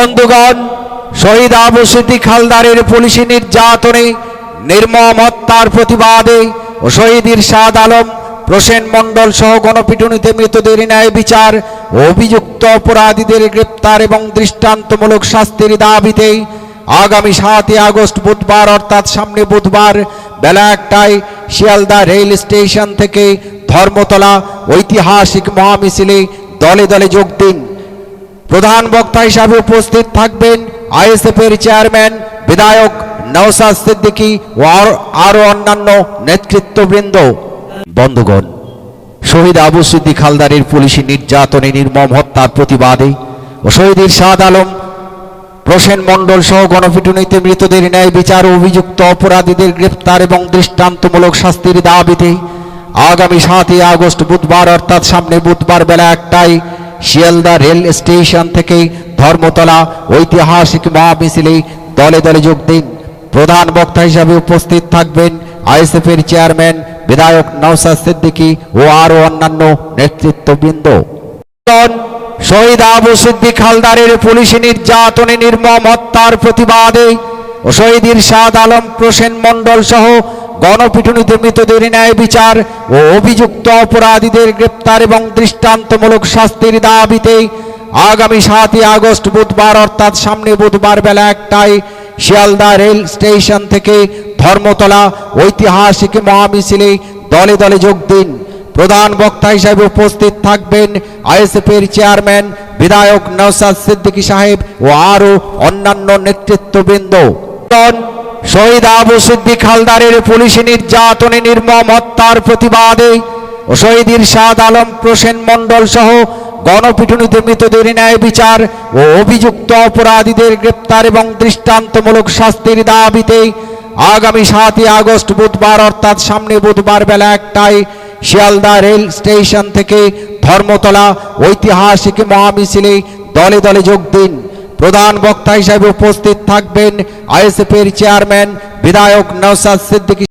বন্ধুগণ শহীদ আবু সিদ্দিক হালদারের পুলিশি নির্যাতনে, নির্মম হত্যার প্রতিবাদে ও শহীদ ইরশাদ আলম, প্রসেন মণ্ডল সহ গণপিটুনিতে মৃতদের ন্যায় বিচার অভিযুক্ত অপরাধীদের গ্রেপ্তার এবং দৃষ্টান্তমূলক শাস্তির দাবিতে আগামী সাতই আগস্ট বুধবার, অর্থাৎ সামনে বুধবার বেলা একটায় শিয়ালদা রেল স্টেশন থেকে ধর্মতলা ঐতিহাসিক মহামিছিলে দলে দলে যোগ দিন। প্রধান বক্তা হিসাবে উপস্থিত থাকবেন আইএসএফ এর চেয়ারম্যান বিধায়ক নওসাদ সিদ্দিকী ও আর- আরও অন্যান্য নেতৃত্ববৃন্দ। বন্ধুগণ, শহীদ আবু সিদ্দিক হালদারের পুলিশি নির্যাতনে নির্মম হত্যার প্রতিবাদে ও শহীদ ইরশাদ আলম, প্রসেন মণ্ডল সহ গণপিটুনিতে মৃতদের ন্যায় বিচার অভিযুক্ত অপরাধীদের গ্রেপ্তার এবং দৃষ্টান্তমূলক শাস্তির দাবিতে আগামী সাতই আগস্ট বুধবার, অর্থাৎ সামনে বুধবার বেলা একটায় শিয়ালদা রেল স্টেশন থেকে ধর্মতলা ঐতিহাসিক মহামিছিলে দলে দলে যোগ দিন। প্রধান বক্তা হিসাবে উপস্থিত থাকবেন আইএসএফ এর চেয়ারম্যান বিধায়ক নওসাদ সিদ্দিকী ও আরও অন্যান্য নেতৃত্ববৃন্দ। শহীদ আবু সিদ্দিক হালদারের পুলিশি নির্যাতনে নির্মম হত্যার প্রতিবাদে ও ইরশাদ আলম, প্রসেন মণ্ডল সহ গণপিটুনিতে মৃতদের ন্যায় বিচার ও অভিযুক্ত অপরাধীদের গ্রেপ্তার এবং দৃষ্টান্তমূলক শাস্তির দাবিতে আগামী সাতই আগস্ট বুধবার, অর্থাৎ সামনে বুধবার বেলা একটায় শিয়ালদা রেল স্টেশন থেকে ধর্মতলা ঐতিহাসিক মহামিছিলে দলে দলে যোগ দিন। প্রধান বক্তা হিসাবে উপস্থিত থাকবেন আইএসএফ এর চেয়ারম্যান, বিধায়ক নওসাদ সিদ্দিকী সাহেব ও আরও অন্যান্য নেতৃত্ববৃন্দ। শহীদ আবু সিদ্দিক হালদারের পুলিশি নির্যাতনে নির্মম হত্যার প্রতিবাদে ও শহীদ ইরশাদ আলম, প্রসেন মণ্ডল সহ গণপিটুনিতে মৃতদের ন্যায় বিচার ও অভিযুক্ত অপরাধীদের গ্রেপ্তার এবং দৃষ্টান্তমূলক শাস্তির দাবিতে আগামী সাতই আগস্ট বুধবার, অর্থাৎ সামনে বুধবার বেলা একটায় শিয়ালদা রেল স্টেশন থেকে ধর্মতলা ঐতিহাসিক মহামিছিলে দলে দলে যোগ দিন। প্রধান বক্তা হিসাবে উপস্থিত থাকবেন আইএসএফ এর চেয়ারম্যান বিধায়ক নওসাদ সিদ্দিকী।